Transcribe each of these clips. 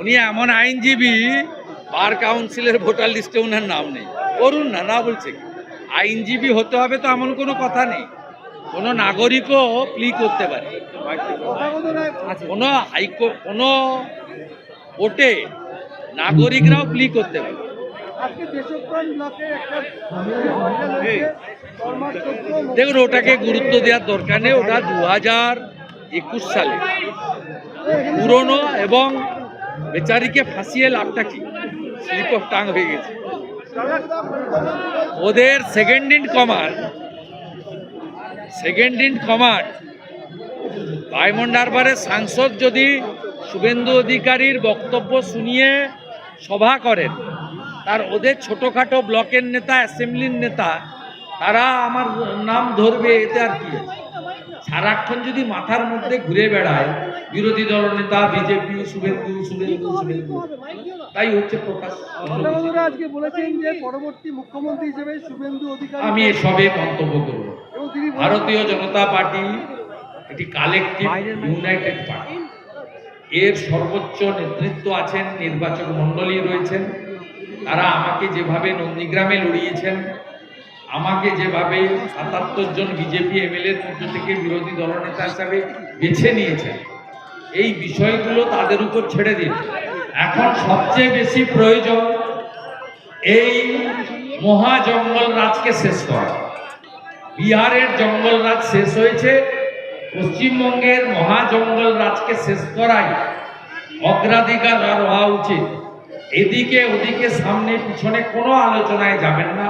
উনি এমন আইনজীবী, বার কাউন্সিলের ভোটার লিস্টে ওনার নাম নেই। করুন না না বলছে আইনজীবী হতে হবে তো এমন কোনো কথা নেই। কোনো নাগরিকও প্লি করতে পারে। কোনো হাইকো, কোনো কোর্টে নাগরিকরাও প্লি করতে পারে। দেখুন, ওটাকে গুরুত্ব দেওয়ার দরকার নেই। ওটা দু হাজার একুশ সালে। পুরনো এবং বেচারিকে ফাঁসিয়ে লাভটা কি স্লিপ অফ টাং হয়ে গেছে ওদের second in command second in command diamond হারবারের সাংসদ যদি শুভেন্দু অধিকারীর বক্তব্য শুনিয়ে সভা করেন, তার ওদের ছোটোখাটো ব্লকের নেতা অ্যাসেম্বলির নেতা, তারা আমার নাম ধরবে, এতে আর কি আছে? সারাক্ষণ যদি মাথার মধ্যে ঘুরে বেড়ায় বিরোধী দল নেতা বিজেপি শুভেন্দু শুভেন্দু শুভেন্দু। তাই হচ্ছে প্রকাশ। আজকে বলেছেন যে পরবর্তী মুখ্যমন্ত্রী হিসেবে শুভেন্দু অধিকারী আমি এসবে মন্তব্য করব। তিনি ভারতীয় জনতা পার্টি একটি কালেকটিভ ইউনাইটেড পার্টি এর সর্বোচ্চ নেতৃত্ব আছেন নির্বাচক মণ্ডলী রয়েছেন। তারা আমাকে যেভাবে নন্দীগ্রামে লড়িয়েছেন আমাকে যেভাবে সাতাত্তর জন বিজেপি এমএলএর মধ্যে থেকে বিরোধী দলনেতা হিসাবে বেছে নিয়েছেন, এই বিষয়গুলো তাদের উপর ছেড়ে দিন। এখন সবচেয়ে বেশি প্রয়োজন এই মহা জঙ্গল রাজকে শেষ করা। বিহারের জঙ্গল রাজ শেষ হয়েছে, পশ্চিমবঙ্গের মহা জঙ্গল রাজকে শেষ করাই অগ্রাধিকার আর হওয়া উচিত। এদিকে ওদিকে সামনে পিছনে কোনো আলোচনায় যাবেন না।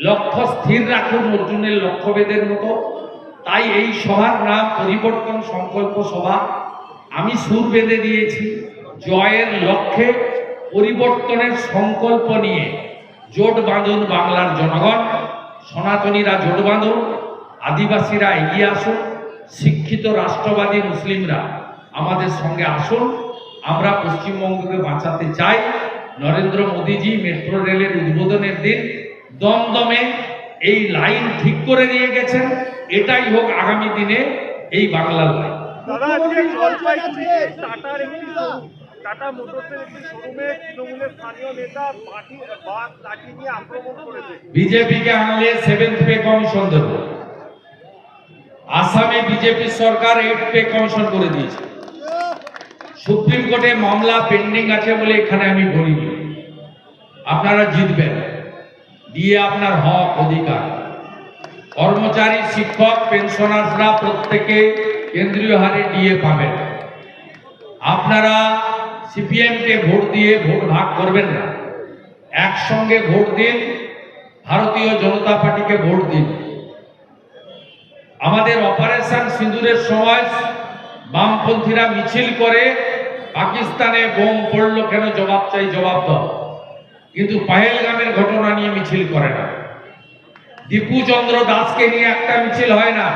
লক্ষ্য স্থির রাখুন অর্জুনের লক্ষ্যভেদের মতো। তাই এই সভার নাম পরিবর্তন সংকল্প সভা। আমি সুর বেঁধে দিয়েছি, জয়ের লক্ষ্যে পরিবর্তনের সংকল্প নিয়ে। জোট বাঁধুন বাংলার জনগণ, সনাতনীরা জোট বাঁধুন, আদিবাসীরা এগিয়ে আসুন, শিক্ষিত রাষ্ট্রবাদী মুসলিমরা আমাদের সঙ্গে আসুন। আমরা পশ্চিমবঙ্গকে বাঁচাতে চাই। নরেন্দ্র মোদীজি মেট্রো রেলের উদ্বোধনের দিন দমদমে এই লাইন ঠিক করে নিয়ে গেছেন। এটাই হোক আগামী দিনে এই বাংলার লাইন। দাদা আজকে জলপাইগুড়িতে টাটার একটি শোরুম টাটা মোটরসের একটি শোরুমে তৃণমূলের স্থানীয় নেতা মাটি বাস লাঠি নিয়ে আক্রমণ করেছে। বিজেপিকে আনলে সেভেন্থ পে কমিশন দেব। আসামে বিজেপি সরকার এইট পে কমিশন করে দিয়েছে। সুপ্রিম কোর্টে মামলা পেন্ডিং আছে বলে এখানে আমি বলিনি। আপনারা জিতবেন। দিয়ে আপনার হক, অধিকার। কর্মচারী, শিক্ষক, পেনশনার্সরা প্রত্যেকে কেন্দ্রীয় হারে ডিএ পাবেন। আপনারা সিপিএমকে ভোট দিয়ে ভোট ভাগ করবেন না। একসঙ্গে ভোট দিন, ভারতীয় জনতা পার্টিকে ভোট দিন। আমাদের অপারেশন সিঁদুরের সময় বামপন্থীরা মিছিল করে পাকিস্তানে বোম পড়ল কেন? জবাব চাই, জবাব দাও। কিন্তু পাহেলগামের ঘটনা নিয়ে মিছিল করে না। দীপু চন্দ্র দাসকে নিয়ে একটা মিছিল হয় না,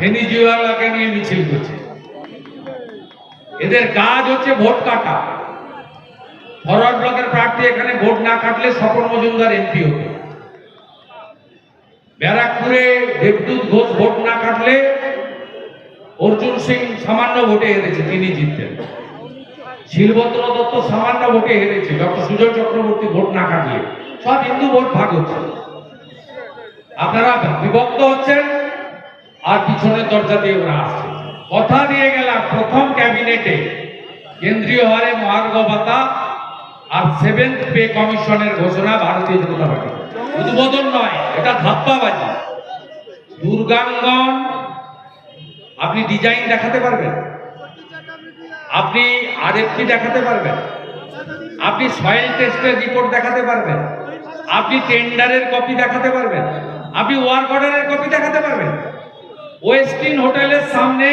ভেনিজুয়েলাকে নিয়ে মিছিল করছে। এদের কাজ হচ্ছে ভোট কাটা। ফরওয়ার্ড ব্লকের প্রার্থী এখানে ভোট না কাটলে স্বপন মজুমদার এমপি হতো। ব্যারাকপুরে দেবদূত ঘোষ ভোট না কাটলে অর্জুন সিং সামান্য ভোটে হেরেছে, তিনি জিততেন। শিলভদ্র দত্ত সামান্য ভোটে হেরেছে, ডক্টর সুজয় চক্রবর্তী ভোট না কাটলে সব হিন্দু ভোট ভাগ হচ্ছে। আপনারা বিভক্ত হচ্ছেন, আর পিছনের দরজা দিয়ে ওরা আসছে। কথা দিয়ে গেলাম প্রথম ক্যাবিনেটে। কেন্দ্রীয় হারে মহার্ঘ ভাতা আর সেভেন্থ পে কমিশনের ঘোষণা ভারতীয় জনতা পার্টি। উদ্বোধন নয়, এটা ধাপ্পাবাজি। দুর্গাঙ্গন, আপনি ডিজাইন দেখাতে পারবেন? আপনি আরএফটি দেখাতে পারবেন। আপনি সয়েল টেস্টের রিপোর্ট দেখাতে পারবেন। আপনি টেন্ডারের কপি দেখাতে পারবেন। আপনি ওয়ার্ক অর্ডারের কপি দেখাতে পারবেন। ওয়েস্টিন হোটেলের সামনে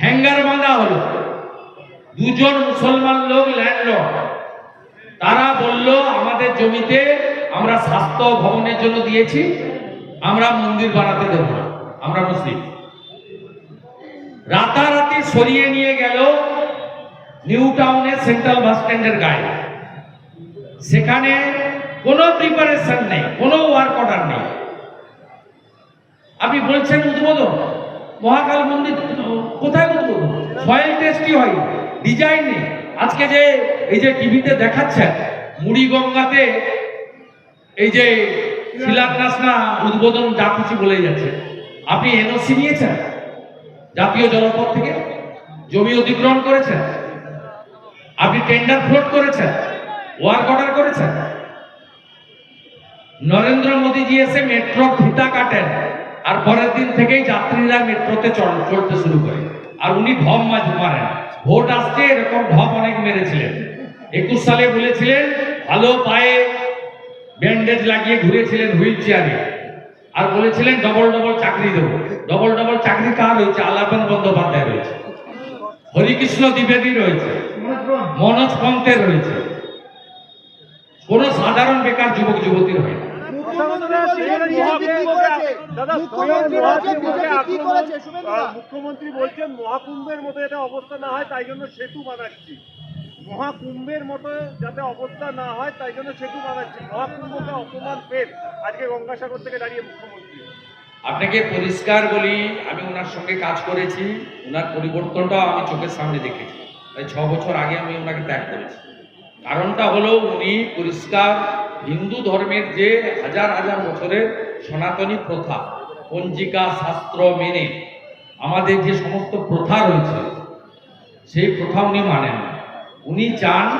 হ্যাঙ্গার বাঁধা হলো। দুজন মুসলমান লোক ল্যান্ডলর্ড তারা বলল, আমাদের জমিতে আমরা স্বাস্থ্য ভবনের জন্য দিয়েছি। আমরা মন্দির বানাতে দেব আমরা মুসলিম। রাতারাতি সরিয়ে নিয়ে গেল নিউ টাউনের সেন্ট্রাল বাস স্ট্যান্ডের গায়ে সেখানে কোনো প্রিপারেশন নেই, কোনো ওয়ার্ক অর্ডার নেই। আপনি বলছেন উদ্বোধন, মহাকাল মন্দির কোথায় উদ্বোধন? সয়েল জিএসটি হয় ডিজাইন নেই। আজকে যে এই যে টিভিতে দেখাচ্ছেন মুড়িগঙ্গাতে এই যে শিলান্যাস না উদ্বোধন যা কিছু বলে যাচ্ছে। আপনি এনওসি নিয়েছেন? জাতীয় জলপথ থেকে জমি অধিগ্রহণ করেছেন। আপনি টেন্ডার ফ্লোট করেছেন ওয়ার্ক অর্ডার করেছেন। নরেন্দ্র মোদীজি এসে মেট্রো ফিতা কাটেন, আর পরের দিন থেকেই যাত্রীরা মেট্রোতে চল- চড়তে শুরু করে। আর উনি ঢপ মাছ মারেন। ভোট আসছে, এরকম ঢপ অনেক মেরেছিলেন। একুশ সালে বলেছিলেন, ভালো পায়ে ব্যান্ডেজ লাগিয়ে ঘুরেছিলেন হুইল চেয়ারে। আর বলেছিলেন ডবল ডবল চাকরি দেবো। ডবল ডবল চাকরি কার রয়েছে? আলাপন বন্দ্যোপাধ্যায় রয়েছে। হরিকৃষ্ণ দ্বিবেদী রয়েছে। মনোজ পন্থের রয়েছে। কোন সাধারণ বেকার যুবক যুবতীর হয় না। মুখ্যমন্ত্রী বলছেন বিজেপি কি করেছে শুভেন্দু দা? মুখ্যমন্ত্রী বলছেন মহাকুম্ভের মতো যাতে অবস্থা না হয় তাই জন্য সেতু বানাচ্ছি। মহাকুম্ভের মতো যাতে অবস্থা না হয়, তাই জন্য সেতু বানাচ্ছি। মহাকুম্ভকে অপমান পেন আজকে গঙ্গাসাগর থেকে দাঁড়িয়ে মুখ্যমন্ত্রী। আপনাকে পরিষ্কার বলি, আমি ওনার সঙ্গে কাজ করেছি, ওনার পরিবর্তনটাও আমি চোখের সামনে দেখেছি। তাই ছ বছর আগে আমি ওনাকে ত্যাগ করেছি। কারণটা হলো উনি পরিষ্কার হিন্দু ধর্মের যে হাজার হাজার বছরের সনাতনী প্রথা, পঞ্জিকা, শাস্ত্র মেনে আমাদের যে সমস্ত প্রথা রয়েছে, সেই প্রথা উনি মানেন না। উনি চান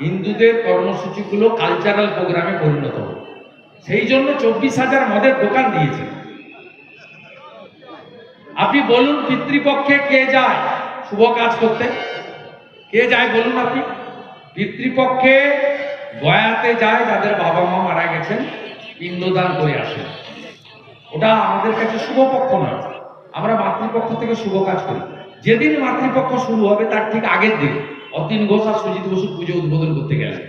হিন্দুদের কর্মসূচিগুলো কালচারাল প্রোগ্রামে পরিণত হোক। সেই জন্য চব্বিশ হাজার মদের দোকান দিয়েছে আপনি বলুন পিতৃপক্ষে কে যায় শুভ কাজ করতে? কে যায় বলুন আপনি? পিতৃপক্ষে গয়াতে যায়, তাদের বাবা মা মারা গেছেন, পিণ্ডদান করে আসেন। ওটা আমাদের কাছে শুভ পক্ষ নয়। আমরা মাতৃপক্ষ থেকে শুভ কাজ করি। যেদিন মাতৃপক্ষ শুরু হবে, তার ঠিক আগের দিন। অতীন ঘোষ আর সুজিত বসুর পুজো উদ্বোধন করতে গেলেন।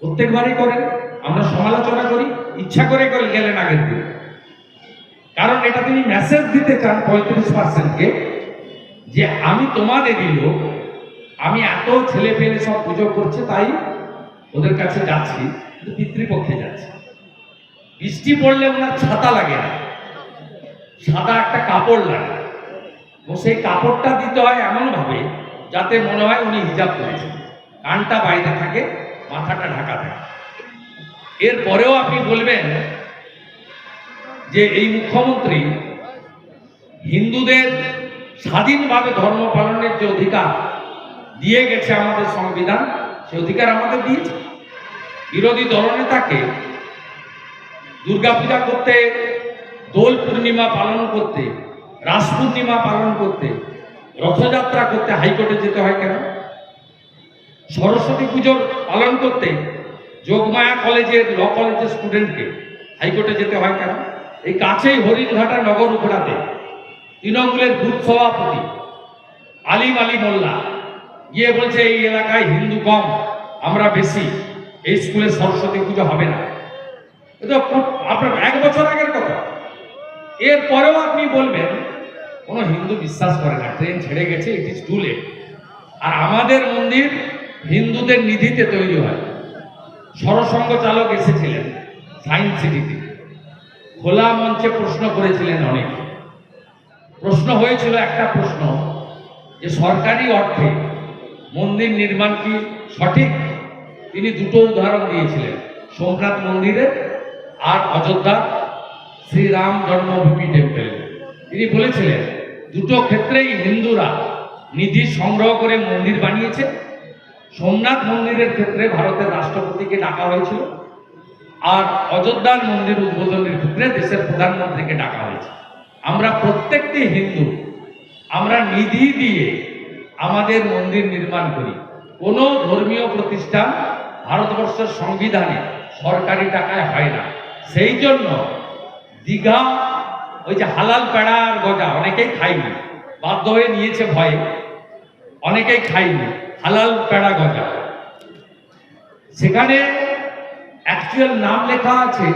প্রত্যেকবারই করেন, আমরা সমালোচনা করি, ইচ্ছা করে করে গেলেন আগের দিন। কারণ এটা তিনি মেসেজ দিতে চান পঁয়ত্রিশ পার্সেন্টকে যে আমি তোমাদেরই লোক আমি এত ছেলে পেলে সব পুজো করছে, তাই ওদের কাছে যাচ্ছি পিতৃপক্ষে যাচ্ছি। বৃষ্টি পড়লে ওনার ছাতা লাগে না। সাদা একটা কাপড় লাগে। এবং সেই কাপড়টা দিতে হয় এমন ভাবে যাতে মনে হয় উনি হিজাব করেছেন। কানটা বাইরে থাকে, মাথাটা ঢাকা থাকে। এরপরেও আপনি বলবেন যে এই মুখ্যমন্ত্রী হিন্দুদের স্বাধীনভাবে ধর্ম পালনের যে অধিকার দিয়ে গেছে আমাদের সংবিধান, সে অধিকার আমাদের দিয়েছে। বিরোধী দলনেতাকে দুর্গাপূজা করতে, দোল পূর্ণিমা পালন করতে, রাস পূর্ণিমা পালন করতে রথযাত্রা করতে হাইকোর্টে যেতে হয় কেন? সরস্বতী পুজোর পালন করতে যোগমায়া কলেজের, ল কলেজের স্টুডেন্টকে হাইকোর্টে যেতে হয় কেন? এই কাছেই হরিণঘাটা নগর উপড়াতে তৃণমূলের বুথ সভাপতি আলিম আলী মোল্লা গিয়ে বলছে, এই এলাকায় হিন্দু কম, আমরা বেশি, এই স্কুলে সরস্বতী পুজো হবে না। এটা আপনার এক বছর আগের কথা। এরপরেও আপনি বলবেন কোনো হিন্দু বিশ্বাস করে না। ট্রেন ছেড়ে গেছে ইট ইজ টু লেট আর আমাদের মন্দির হিন্দুদের নিধিতে তৈরি হয়। সরসঙ্গ চালক এসেছিলেন সায়েন্স সিটিতে খোলা মঞ্চে প্রশ্ন করেছিলেন অনেক। প্রশ্ন হয়েছিল একটা প্রশ্ন, যে সরকারি অর্থে মন্দির নির্মাণ কি সঠিক? তিনি দুটো উদাহরণ দিয়েছিলেন, সোমনাথ মন্দিরের আর অযোধ্যা শ্রীরাম জন্মভূমি টেম্পেল তিনি বলেছিলেন দুটো ক্ষেত্রেই হিন্দুরা নিধি সংগ্রহ করে মন্দির বানিয়েছে। সোমনাথ মন্দিরের ক্ষেত্রে ভারতের রাষ্ট্রপতিকে ডাকা হয়েছিল আর অযোধ্যার মন্দির উদ্বোধনের ক্ষেত্রে দেশের প্রধানমন্ত্রীকে ডাকা হয়েছে। আমরা প্রত্যেকটি হিন্দু, আমরা নিধি দিয়ে আমাদের মন্দির নির্মাণ করি। কোনো ধর্মীয় প্রতিষ্ঠান ভারতবর্ষের সংবিধানে সরকারি টাকায় হয় না। সেই জন্য দীঘা ওই যে হালাল পেড়া আর গজা অনেকেই খায়নি। বাধ্য হয়ে নিয়েছে ভয়ে। অনেকেই খায়নি। হালাল পেড়া গজা সেখানে অ্যাকচুয়াল নাম লেখা আছে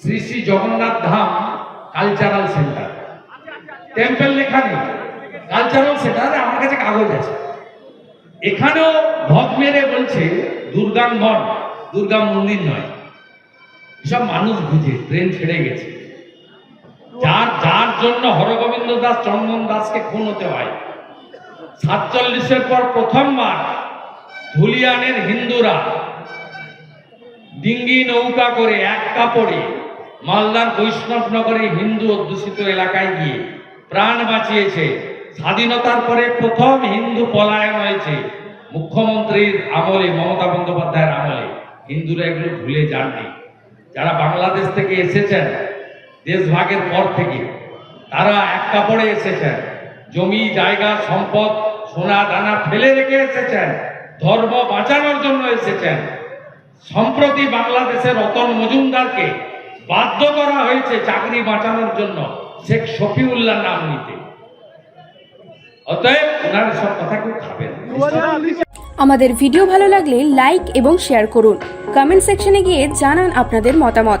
Shri Shri Jagannath Dham cultural centre temple লেখা নেই। কালচারাল সেন্টারে আমার কাছে কাগজ আছে। এখানেও ভগ মেরে বলছে, দুর্গাঙ্গন, দুর্গা মন্দির নয়। এসব মানুষ বুঝে ট্রেন ছেড়ে গেছে। যার যার জন্য হরগোবিন্দ দাস, চন্দন দাসকে খুন হতে হয়। সাতচল্লিশের পর প্রথমবার ধুলিয়ানের হিন্দুরা ডিঙ্গি নৌকা করে এক কাপড়ে মালদার বৈষ্ণবনগরে হিন্দু অধ্যুষিত এলাকায় গিয়ে প্রাণ বাঁচিয়েছে। স্বাধীনতার পরে প্রথম হিন্দু পলায়ন হয়েছে মুখ্যমন্ত্রীর আমলে, মমতা বন্দ্যোপাধ্যায়ের আমলে। হিন্দুরা এগুলো ভুলে যাননি। যারা বাংলাদেশ থেকে এসেছেন দেশভাগের পর থেকে তারা এক কাপড়ে এসেছেন। জমি, জায়গা, সম্পদ, সোনা, দানা ফেলে রেখে এসেছেন। ধর্ম বাঁচানোর জন্য এসেছেন। সম্প্রতি বাংলাদেশের রতন মজুমদারকে বাধ্য করা হয়েছে চাকরি বাঁচানোর জন্য শেখ শফিউল্লাহ নাম নিতে। অতএব ওনার সব কথা কেউ খাবেন আমাদের ভিডিও ভালো লাগলে লাইক এবং শেয়ার করুন। কমেন্ট সেকশনে গিয়ে জানান আপনাদের মতামত।